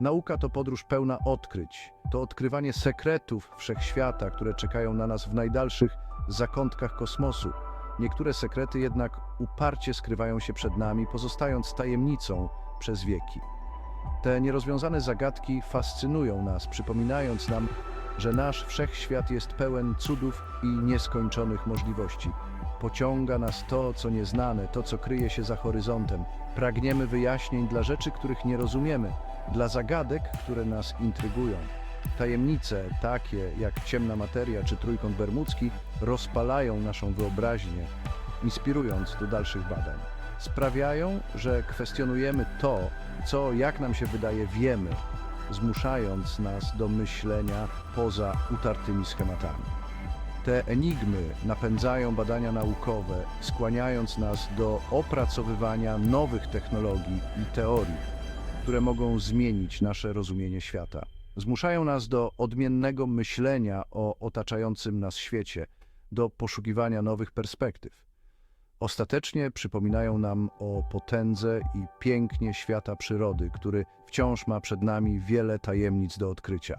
Nauka to podróż pełna odkryć, to odkrywanie sekretów wszechświata, które czekają na nas w najdalszych zakątkach kosmosu. Niektóre sekrety jednak uparcie skrywają się przed nami, pozostając tajemnicą przez wieki. Te nierozwiązane zagadki fascynują nas, przypominając nam, że nasz wszechświat jest pełen cudów i nieskończonych możliwości. Pociąga nas to, co nieznane, to, co kryje się za horyzontem. Pragniemy wyjaśnień dla rzeczy, których nie rozumiemy, dla zagadek, które nas intrygują. Tajemnice, takie jak ciemna materia czy trójkąt bermudzki, rozpalają naszą wyobraźnię, inspirując do dalszych badań. Sprawiają, że kwestionujemy to, co, jak nam się wydaje, wiemy, zmuszając nas do myślenia poza utartymi schematami. Te enigmy napędzają badania naukowe, skłaniając nas do opracowywania nowych technologii i teorii, które mogą zmienić nasze rozumienie świata. Zmuszają nas do odmiennego myślenia o otaczającym nas świecie, do poszukiwania nowych perspektyw. Ostatecznie przypominają nam o potędze i pięknie świata przyrody, który wciąż ma przed nami wiele tajemnic do odkrycia.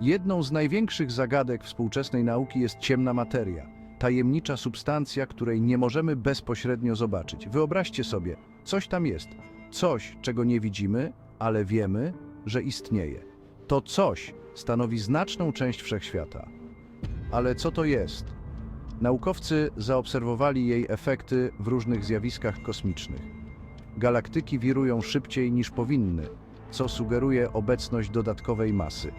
Jedną z największych zagadek współczesnej nauki jest ciemna materia, tajemnicza substancja, której nie możemy bezpośrednio zobaczyć. Wyobraźcie sobie, coś tam jest, coś, czego nie widzimy, ale wiemy, że istnieje. To coś stanowi znaczną część wszechświata. Ale co to jest? Naukowcy zaobserwowali jej efekty w różnych zjawiskach kosmicznych. Galaktyki wirują szybciej niż powinny, co sugeruje obecność dodatkowej masy.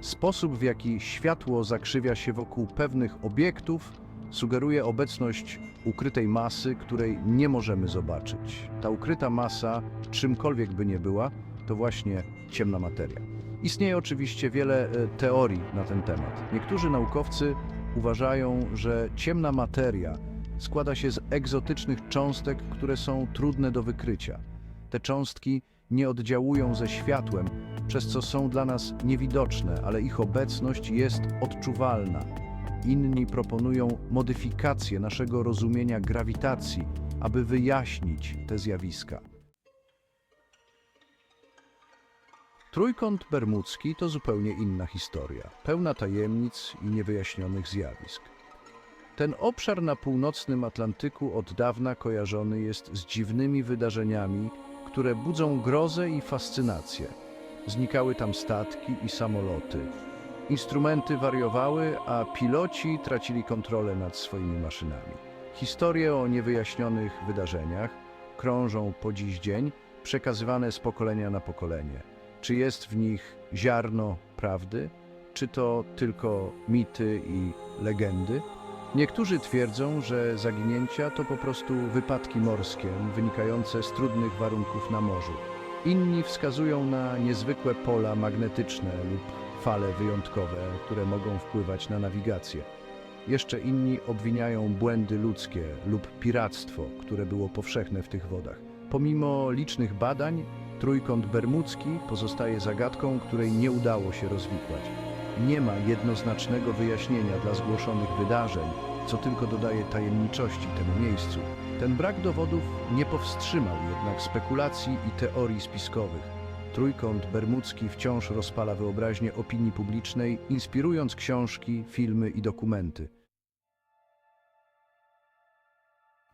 Sposób, w jaki światło zakrzywia się wokół pewnych obiektów, sugeruje obecność ukrytej masy, której nie możemy zobaczyć. Ta ukryta masa, czymkolwiek by nie była, to właśnie ciemna materia. Istnieje oczywiście wiele e, teorii na ten temat. Niektórzy naukowcy uważają, że ciemna materia składa się z egzotycznych cząstek, które są trudne do wykrycia. Te cząstki nie oddziałują ze światłem, przez co są dla nas niewidoczne, ale ich obecność jest odczuwalna. Inni proponują modyfikację naszego rozumienia grawitacji, aby wyjaśnić te zjawiska. Trójkąt bermudzki to zupełnie inna historia, pełna tajemnic i niewyjaśnionych zjawisk. Ten obszar na północnym Atlantyku od dawna kojarzony jest z dziwnymi wydarzeniami, które budzą grozę i fascynację. Znikały tam statki i samoloty. Instrumenty wariowały, a piloci tracili kontrolę nad swoimi maszynami. Historie o niewyjaśnionych wydarzeniach krążą po dziś dzień, przekazywane z pokolenia na pokolenie. Czy jest w nich ziarno prawdy, czy to tylko mity i legendy? Niektórzy twierdzą, że zaginięcia to po prostu wypadki morskie wynikające z trudnych warunków na morzu. Inni wskazują na niezwykłe pola magnetyczne lub fale wyjątkowe, które mogą wpływać na nawigację. Jeszcze inni obwiniają błędy ludzkie lub piractwo, które było powszechne w tych wodach. Pomimo licznych badań, trójkąt bermudzki pozostaje zagadką, której nie udało się rozwikłać. Nie ma jednoznacznego wyjaśnienia dla zgłoszonych wydarzeń, co tylko dodaje tajemniczości temu miejscu. Ten brak dowodów nie powstrzymał jednak spekulacji i teorii spiskowych. Trójkąt bermudzki wciąż rozpala wyobraźnię opinii publicznej, inspirując książki, filmy i dokumenty.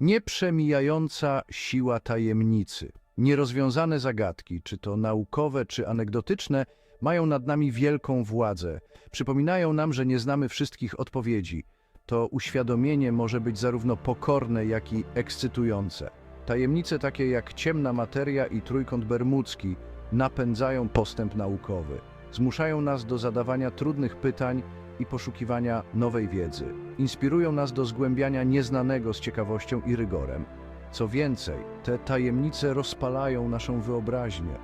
Nieprzemijająca siła tajemnicy. Nierozwiązane zagadki, czy to naukowe, czy anegdotyczne, mają nad nami wielką władzę. Przypominają nam, że nie znamy wszystkich odpowiedzi. To uświadomienie może być zarówno pokorne, jak i ekscytujące. Tajemnice takie jak ciemna materia i trójkąt bermudzki napędzają postęp naukowy. Zmuszają nas do zadawania trudnych pytań i poszukiwania nowej wiedzy. Inspirują nas do zgłębiania nieznanego z ciekawością i rygorem. Co więcej, te tajemnice rozpalają naszą wyobraźnię.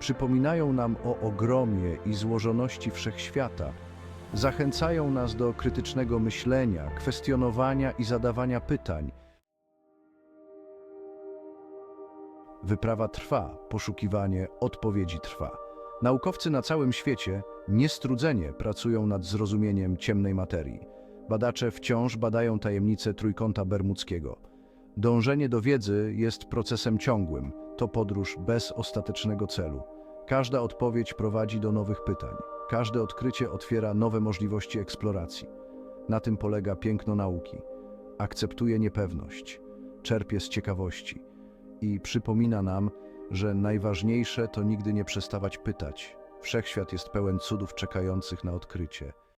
Przypominają nam o ogromie i złożoności wszechświata. Zachęcają nas do krytycznego myślenia, kwestionowania i zadawania pytań. Wyprawa trwa, poszukiwanie odpowiedzi trwa. Naukowcy na całym świecie niestrudzenie pracują nad zrozumieniem ciemnej materii. Badacze wciąż badają tajemnice trójkąta bermudzkiego. Dążenie do wiedzy jest procesem ciągłym. to podróż bez ostatecznego celu. Każda odpowiedź prowadzi do nowych pytań. Każde odkrycie otwiera nowe możliwości eksploracji. Na tym polega piękno nauki. Akceptuje niepewność, czerpie z ciekawości i przypomina nam, że najważniejsze to nigdy nie przestawać pytać. Wszechświat jest pełen cudów czekających na odkrycie.